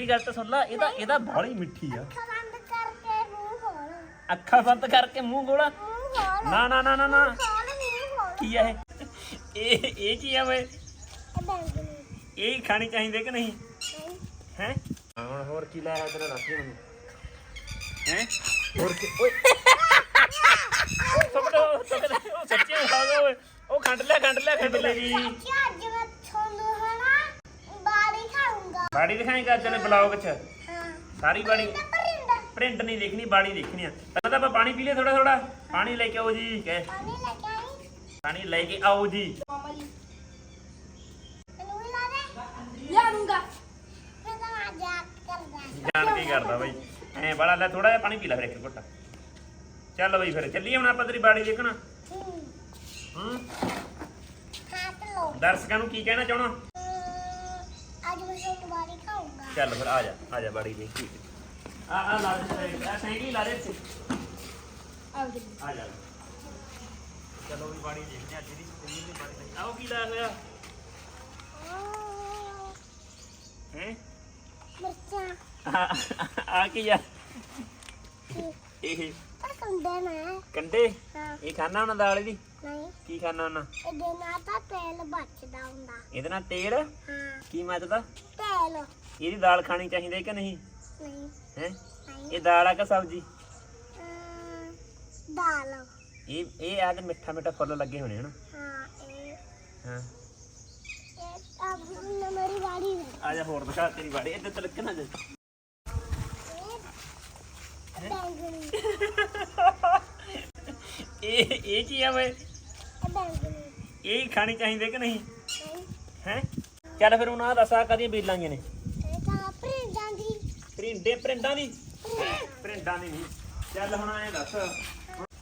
ਇਹ ਗੱਲ ਤਾਂ ਸੁਣ ਲੈ ਇਹਦਾ ਇਹਦਾ ਬਾਹਲੀ ਮਿੱਠੀ ਆ। ਅੱਖਾਂ ਬੰਦ ਕਰਕੇ ਮੂੰਹ ਖੋਲ। ਅੱਖਾਂ ਬੰਦ ਕਰਕੇ ਮੂੰਹ ਗੋਲਾ ਮੂੰਹ ਖੋਲ। ਨਾ ਨਾ ਨਾ ਨਾ ਨਾ। ਖੋਲ ਮੂੰਹ ਖੋਲ। ਕੀ ਆ ਇਹ? ਇਹ ਇਹ ਕੀ ਆ ਵੇ? ਇਹ ਬੈਂਗਣੀ ਇਹ ਹੀ ਖਾਣੀ ਚਾਹੀਦੇ ਕਿ ਨਹੀਂ? ਨਹੀਂ। ਹੈ? ਹੁਣ ਹੋਰ ਕੀ ਲਾਇਆ ਤੇਰਾ ਦੱਸ ਮੈਨੂੰ ਹੈ? ਹੋਰ ਕੀ? ਓਏ। ਸਭਟੋ ਉਹ ਸੱਚੀ ਖਾ ਓਏ। ਉਹ ਖੰਡ ਲਿਆ ਖੰਡ ਲਿਆ ਖੰਡ ਲਿਆ। ਜੀ ਬਾੜੀ ਦਿਖਾਏਗਾ ਅੱਜ ਨੇ ਬਲੌਗ ਚ? ਹਾਂ। ਸਾਰੀ ਬਾੜੀ ਪ੍ਰਿੰਟ ਨਹੀਂ ਦੇਖਣੀ ਬਾੜੀ ਦੇਖਣੀ ਆ। ਪਹਿਲਾਂ ਤਾਂ ਆਪਾਂ ਪਾਣੀ ਪੀ ਲਈਏ ਥੋੜਾ ਥੋੜਾ ਪਾਣੀ ਲੈ ਕੇ ਆਓ ਜੀ ਕਹੇ। ਪਾਣੀ ਲੈ ਕੇ ਆਈ। ਪਾਣੀ ਲੈ ਕੇ ਆਓ ਜੀ। ਤੈਨੂੰ ਵੀ ਲਾ ਦੇ। ਲਿਆ ਦੂੰਗਾ ਫਿਰ ਤਾਂ ਮੈਂ ਜਾਕ ਕਰਦਾ। ਜਾਣ ਕੇ ਕਰਦਾ ਬਾਈ। ਐ ਬੜਾ ਲੈ ਥੋੜਾ ਜਿਹਾ ਪਾਣੀ ਪੀ ਲੈ ਫਿਰ ਇੱਕ ਘੁੱਟ। ਚੱਲ ਬਈ ਫਿਰ ਚੱਲੀਏ ਹੁਣ ਆਪਾਂ ਤੇਰੀ ਬਾੜੀ ਦੇਖਣਾ। ਹੂੰ। ਦਰਸ਼ਕਾਂ ਨੂੰ ਕੀ ਕਹਿਣਾ ਚਾਹਣਾ ਅੱਜ ਮੈਂ ਤੁਹਾਨੂੰ ਬਾੜੀ ਖਾਊਂਗਾ ਚੱਲ ਫਿਰ ਆ ਜਾ ਆ ਜਾ ਬਾੜੀ ਠੀਕ ਆ ਆ ਲਾ ਦੇ ਆ ਸੈਂਡੀ ਲਾ ਦੇ ਇੱਥੇ। ਆ ਜਾ। ਚਲੋ ਵੀ ਬਾੜੀ ਦੇਖਦੇ ਆ ਅੱਜ ਦੀ ਤੇਰੀ ਦੀ ਬਾੜੀ ਕੀ ਲਾਇਆ ਹੋਇਆ ਹੈ? ਮਿਰਚਾਂ। ਆ ਕੀ ਆ? ਇਹ ਪਸੰਦ ਨਾ। ਕੰਡੇ? ਹਾਂ। ਇਹ ਖਾਣਾ ਉਹਨਾਂ ਦਾਲ ਦੀ? ਨਹੀਂ। ਕੀ ਖਾਣਾ ਉਹਨਾਂ? ਇਹਦੇ ਨਾਲ ਤਾਂ ਤੇਲ ਬਚਦਾ ਹੁੰਦਾ। ਇਹਦੇ ਨਾਲ ਤੇਲ? ਹਾਂ। ਕੀ ਮਤਲਬ ਤੇਲ ਇਹਦੀ ਦਾਲ ਖਾਣੀ ਚਾਹੀਦੀ ਹੈ ਕਿ ਨਹੀਂ? ਨਹੀਂ। ਹੈ? ਇਹ ਦਾਲ ਆ ਕਿ ਸਬਜ਼ੀ? ਅਮ, ਦਾਲ। ਇਹ ਇਹ ਆ ਤੇ ਮਿੱਠਾ ਮਿੱਠਾ ਫੁੱਲ ਲੱਗੇ ਹੋਣੇ ਹਨ? ਹਾਂ ਇਹ। ਹਾਂ। ਇਹ ਅਬ ਮੇਰੀ ਬਾੜੀ ਹੈ। ਆ ਜਾ ਹੋਰ ਦਿਖਾ ਤੇਰੀ ਬਾੜੀ ਇੱਧਰ ਤੇ ਲੱਗਣਾ ਜੇ ਇਹ ਬੈਂਗਣੀ। ਇਹ ਇਹ ਕੀ ਆ ਵੇ? ਇਹ ਬੈਂਗਣੀ। ਇਹ ਹੀ ਖਾਣੀ ਚਾਹੀਦੀ ਹੈ ਕਿ ਨਹੀਂ? ਨਹੀਂ। ਹੈ? ਚੱਲ ਫਿਰ ਆ ਦੱਸ ਆ ਕਦੀਆਂ ਬੀਲਾਂਗੇ ਨੇ? ਇਹ ਤਾਂ ਪ੍ਰਿੰਡਾਂ ਦੀ। ਪ੍ਰਿੰਡੇ ਪ੍ਰਿੰਡਾਂ ਦੀ? ਪ੍ਰਿੰਡਾਂ ਦੀ ਨਹੀਂ। ਚੱਲ ਹੁਣ ਐ ਦੱਸ।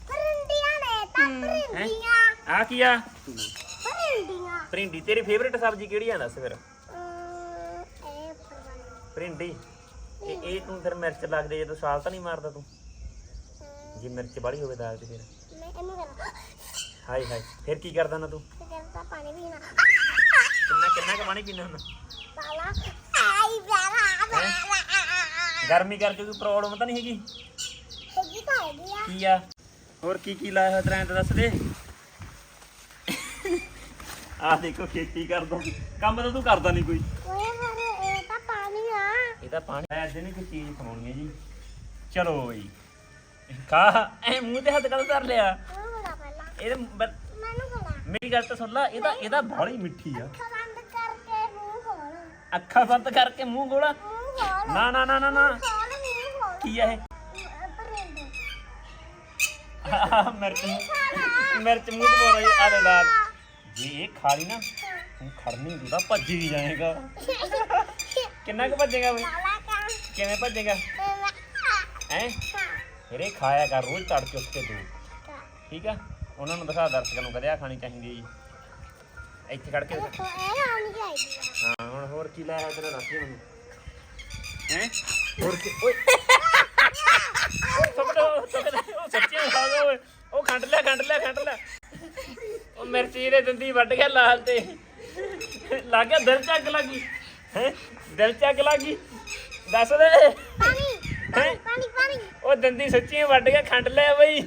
ਪਰਿੰਡੀਆਂ ਨੇ ਤਾਂ ਪਰਿੰਡੀਆਂ ਆ ਕੀ ਆ? ਪਰਿੰਡੀਆਂ ਪ੍ਰਿੰਡੀ ਤੇਰੀ ਫੇਵਰੇਟ ਸਬਜ਼ੀ ਕਿਹੜੀ ਆ? ਦੱਸ ਫਿਰ। ਅਮ, ਇਹ ਪ੍ਰਿੰਡੀ ਇਹ ਇਹ ਤੂੰ ਫਿਰ ਮਿਰਚ ਲੱਗਦੇ ਜਦੋਂ ਸਾਲ ਤਾਂ ਨਹੀਂ ਮਾਰਦਾ ਤੂੰ। ਜੇ ਮਿਰਚ ਬੜੀ ਹੋਵੇ ਦਾਲ 'ਚ ਫਿਰ। ਮੈਂ ਇਹਨੂੰ ਕਰਾਂ। ਹਾਏ ਹਾਏ ਫਿਰ ਕੀ ਕਰਦਾ ਨਾ ਤੂੰ? ਤੇ ਕਹਿੰਦਾ ਪਾਣੀ ਪੀਣਾ। ਕਿੰਨਾ ਕਿੰਨਾ ਕੁ ਪਾਣੀ ਪੀਂਦਾ ਹੁੰਦਾ? ਆਈ ਗਰਮੀ ਕਰਕੇ ਕੋਈ ਪ੍ਰੋਬਲਮ ਤਾਂ ਨਹੀਂ ਹੈਗੀ? ਹੈਗੀ ਤਾਂ ਹੈਗੀ ਆ। ਕੀ ਆ? ਹੋਰ ਕੀ ਕੀ ਲਾਇਆ ਹੋਇਆ ਤੇਰਾ ਦੱਸ ਦੇ। ਆ ਦੇਖੋ ਖੇਤੀ ਕਰਦਾ। ਕੰਮ ਤਾਂ ਤੂੰ ਕਰਦਾ ਨਹੀਂ ਕੋਈ। ਓਏ ਮੇਰੇ ਇਹ ਤਾਂ ਪਾਣੀ ਆ। ਇਹ ਤਾਂ ਪਾਣੀ। ਕੋਈ ਚੀਜ਼ ਖਵਾਉਣੀ ਹੈ ਜੀ। ਚਲੋ ਬਈ। ਖਾ। ਐ ਮੂੰਹ ਤੇ ਹੱਥ ਕਦੋਂ ਧਰ ਲਿਆ? ਬੜਾ ਇਹ ਮੈਨੂੰ ਮੇਰੀ ਗੱਲ ਤਾਂ ਸੁਣ ਲੈ ਇਹਦਾ ਇਹਦਾ ਬਾਹਲੀ ਮਿੱਠੀ ਆ। ਅੱਖਾਂ ਬੰਦ ਕਰਕੇ ਮੂੰਹ ਗੋਲਾ। ਨਾ ਨਾ ਨਾ ਨਾ ਨਾ। ਕੀ ਆ ਇਹ? ਮਿਰਚ ਮਿਰਚ ਮੂੰਹ ਤੇ ਪਾਉਣਾ ਜੀ ਆ ਲੈ ਲਾਲ ਜੇ ਇਹ ਖਾ ਲਈ ਨਾ, ਤੂੰ ਖੜਨੀ ਤੂੰ ਭੱਜ ਹੀ ਜਾਏਗਾ। ਕਿੰਨਾ ਕੁ ਭੱਜੇਗਾ ਬਈ? ਕਿਵੇਂ ਭੱਜੇਗਾ? ਹੈ? ਫਿਰ ਇਹ ਖਾਇਆ ਕਰ, ਰੋਜ਼ ਤੜਕੇ ਉੱਠ ਕੇ ਤੂੰ। ਠੀਕ ਆ? ਉਹਨਾਂ ਨੂੰ ਦਿਖਾ ਦਰਸ਼ਕਾਂ ਨੂੰ ਕਦੇ ਖਾਣੀ ਚਾਹੀਦੀ ਜੀ। ਇੱਥੇ ਖੜ ਕੇ ਦਿਖਾ। ਇਹ ਆਉਣੀ ਚਾਹੀਦੀ ਆ ਹਾਂ ਹੁਣ ਹੋਰ ਕੀ ਲਾਇਆ ਤੇਰਾ ਦੱਸ ਦੇ ਮੈਨੂੰ? ਹੈ? ਹੋਰ ਕੀ? ਓਏ। ਉਹ ਸੱਚੀ ਖਾ ਗਿਆ ਓਏ। ਉਹ ਖੰਡ ਲਿਆ ਖੰਡ ਲਿਆ ਖੰਡ ਲਿਆ ਉਹ ਮਿਰਚੀ ਦੇ ਦੰਦੀ ਵੱਢ ਗਿਆ ਲਾਲ ਤੇ। ਲੱਗ ਗਿਆ ਦਿਲ ਚ ਅੱਗ ਲੱਗੀ। ਹੈ? ਦਿਲ ਚ ਅੱਗ ਲੱਗੀ। ਦੱਸ ਦੇ। ਪਾਣੀ ਹੈਂ? ਪਾਣੀ ਪਾਣੀ ਉਹ ਦੰਦੀ ਸੱਚੀ ਵੱਢ ਗਿਆ ਖੰਡ ਲਿਆ ਬਈ।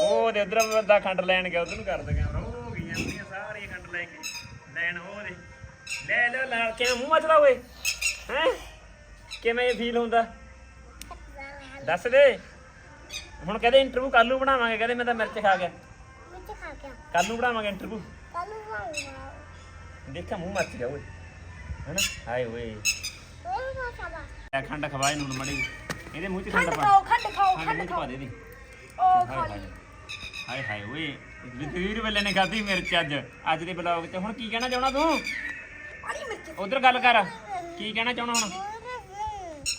ਉਹ ਦੇ ਉਧਰ ਬੰਦਾ ਖੰਡ ਲੈਣ ਗਿਆ ਉਧਰ ਨੂੰ ਕਰ ਦੇ ਕੈਮਰਾ ਉਹ ਗਈਆਂ ਉਹਦੀਆਂ ਸਾਰੀਆਂ ਖੰਡ ਲੈ ਕੇ ਲੈਣ ਉਹ ਦੇ ਲੈ ਲੈ ਲਾਲ ਕਿਵੇਂ ਮੂੰਹ ਮਚਦਾ ਓਏ? ਹੈ? ਕਿਵੇਂ ਇਹ ਫੀਲ ਹੁੰਦਾ? ਦੱਸ ਦੇ। ਹੁਣ ਕਹਦੇ ਇੰਟਰਵਿਊ ਕੱਲ ਨੂੰ ਬਣਾਵਾਂਗੇ ਕਹਿੰਦੇ ਮੈਂ ਤਾਂ ਮਿਰਚ ਖਾ ਗਿਆ। ਵਿੱਚ ਖਾ ਕੇ ਕੱਲ ਨੂੰ ਬਣਾਵਾਂਗੇ ਇੰਟਰਵਿਊ ਕੱਲ ਨੂੰ ਖਾਊਂਗਾ ਦੇਖਾ ਮੂੰਹ ਮੱਚ ਗਿਆ ਓਏ। ਹੈਨਾ? ਹਾਏ ਖੰਡ ਖਵਾਏ ਨੂੰ ਮੜੀ ਇਹਦੇ ਮੂੰਹ 'ਚ ਖੰਡ ਖੰਡ ਪਾ। ਖਾਓ ਖੰਡ ਖਾਓ ਖੰਡ ਖੰਡ ਮੂੰਹ 'ਚ ਪਾ ਖਾਓ। ਦੇ ਦੀ ਉਹ ਖਾ ਲਈ ਹਾਏ ਹਾਏ ਓਏ ਵੀਰ ਵੇਲੇ ਨੇ ਖਾਧੀ ਮਿਰਚ ਅੱਜ ਅੱਜ ਦੇ ਬਲੌਗ 'ਚ। ਹੁਣ ਕੀ ਕਹਿਣਾ ਚਾਹਣਾ ਤੂੰ? ਪਾਣੀ ਮਿਰਚ। ਉਧਰ ਗੱਲ ਕਰ। ਕੀ ਕਹਿਣਾ ਚਾਹਣਾ ਹੁਣ?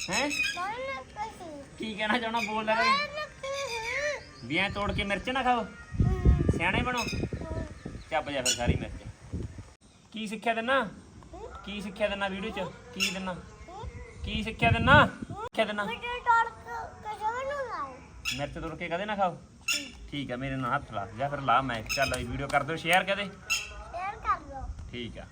ਹੈ? ਕੀ ਕਹਿਣਾ ਚਾਹਣਾ ਬੋਲ ਲੈ। ਵੀ ਐਂ ਤੋੜ ਕੇ ਮਿਰਚ ਨਾ ਖਾਓ। ਸਿਆਣੇ ਬਣੋ। ਚੱਪ ਜਾ ਫਿਰ ਸਾਰੀ ਮਿਰਚ। ਕੀ ਸਿੱਖਿਆ ਦਿੰਨਾ? ਕੀ ਸਿੱਖਿਆ ਦਿੰਨਾ ਵੀਡੀਓ 'ਚ? ਕੀ ਦਿੰਨਾ? ਕੀ ਸਿੱਖਿਆ ਦਿੰਨਾ? ਸਿੱਖਿਆ ਦਿੰਨਾ? ਮਿਰਚ ਤੋੜ ਕੇ ਕਦੇ ਨਾ ਖਾਓ? ਠੀਕ ਆ ਮੇਰੇ ਨਾਲ ਹੱਥ ਲਾ। ਜਾਂ ਫਿਰ ਲਾ ਮੈਂ। ਚੱਲ ਵੀਡੀਓ ਕਰ ਦਿਓ। ਸ਼ੇਅਰ ਕਦੇ? ਸ਼ੇਅਰ ਕਰ ਦਿਓ। ਠੀਕ ਆ।